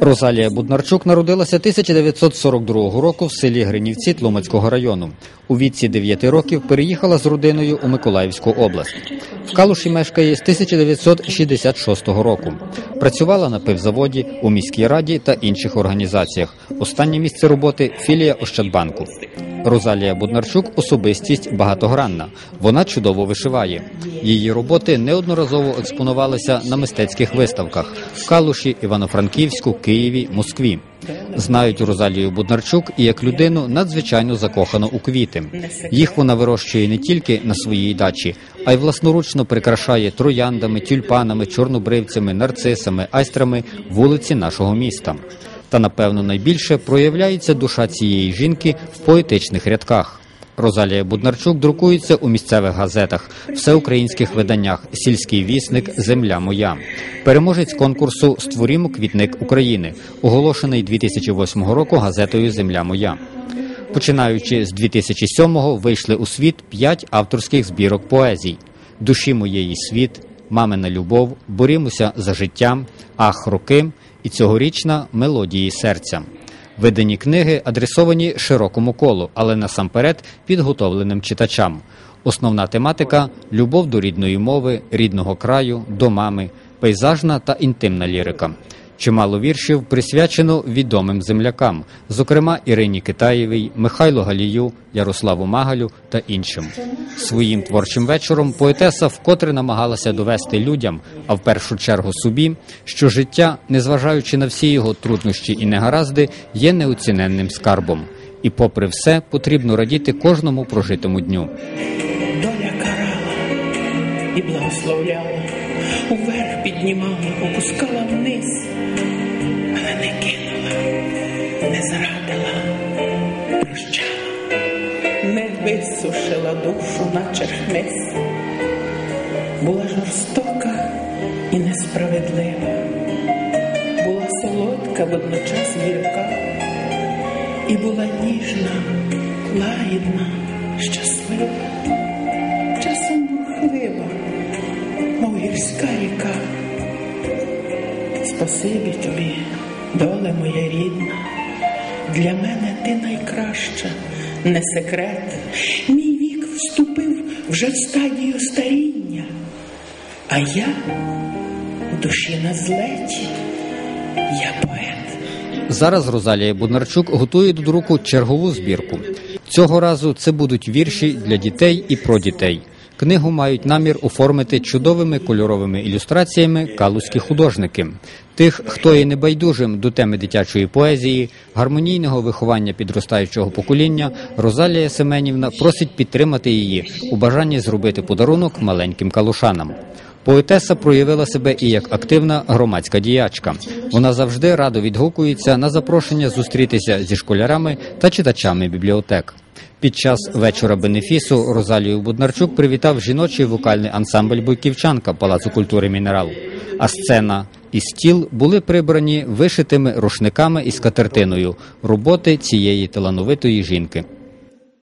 Розалія Буднарчук народилася 1942 року в селі Гринівці Тлумацького району. У віці 9 років переїхала з родиною у Миколаївську область. В Калуші мешкає з 1966 року. Працювала на пивзаводі, у міській раді та інших організаціях. Останнє місце роботи філія Ощадбанку. Розалія Буднарчук особистість багатогранна. Вона чудово вишиває. Її роботи неодноразово експонувалися на мистецьких виставках в Калуші, Івано-Франківську, Києві, Москві. Знають Розалію Буднарчук і як людину надзвичайно закохану у квіти. Їх вона вирощує не тільки на своїй дачі, а й власноручно прикрашає трояндами, тюльпанами, чорнобривцями, нарцисами, айстрами вулиці нашого міста. Та напевно найбільше проявляється душа цієї жінки в поетичних рядках. Розалія Буднарчук друкується у місцевих газетах, всеукраїнських виданнях Сільський вісник Земля моя, переможець конкурсу Створімо квітник України, оголошений 2008 року газетою Земля моя. Починаючи з 2007-го вийшли у світ п'ять авторських збірок поезій: Душі моєї світ, Мамина любов, Борімося за життям, Ах, роки і цьогорічна Мелодії серця. Видані книги адресовані широкому колу, але насамперед підготовленим читачам. Основна тематика любов до рідної мови, рідного краю, до мами, пейзажна та інтимна лірика. Чимало віршів присвячено відомим землякам, зокрема Ірині Китаєвій, Михайлу Галію, Ярославу Магалю та іншим. Своїм творчим вечором поетеса вкотре намагалася довести людям, а в першу чергу собі, що життя, незважаючи на всі його труднощі і негаразди, є неоціненним скарбом. І, попри все, потрібно радіти кожному прожитому дню. І благословляла, уверх піднімала, опускала вниз, але не кинула, не зрадила, прощала, не висушила душу, наче хмиз. Була жорстока і несправедлива, була солодка, водночас гірка, і була ніжна, лагідна, щаслива мов ріка. Спасибі тобі, доле моя рідна, для мене ти найкраща, не секрет. Мій вік вступив вже в стадію старіння, а я в душі на злеті, я поет. Зараз Розалія Буднарчук готує до друку чергову збірку. Цього разу це будуть вірші для дітей і про дітей. Книгу мають намір оформити чудовими кольоровими ілюстраціями калузькі художники. Тих, хто є небайдужим до теми дитячої поезії, гармонійного виховання підростаючого покоління, Розалія Семенівна просить підтримати її у бажанні зробити подарунок маленьким калушанам. Поетеса проявила себе і як активна громадська діячка. Вона завжди радо відгукується на запрошення зустрітися зі школярами та читачами бібліотек. Під час вечора бенефісу Розалію Буднарчук привітав жіночий вокальний ансамбль Бойківчанка Палацу культури Мінерал. А сцена і стіл були прибрані вишитими рушниками і скатертиною роботи цієї талановитої жінки.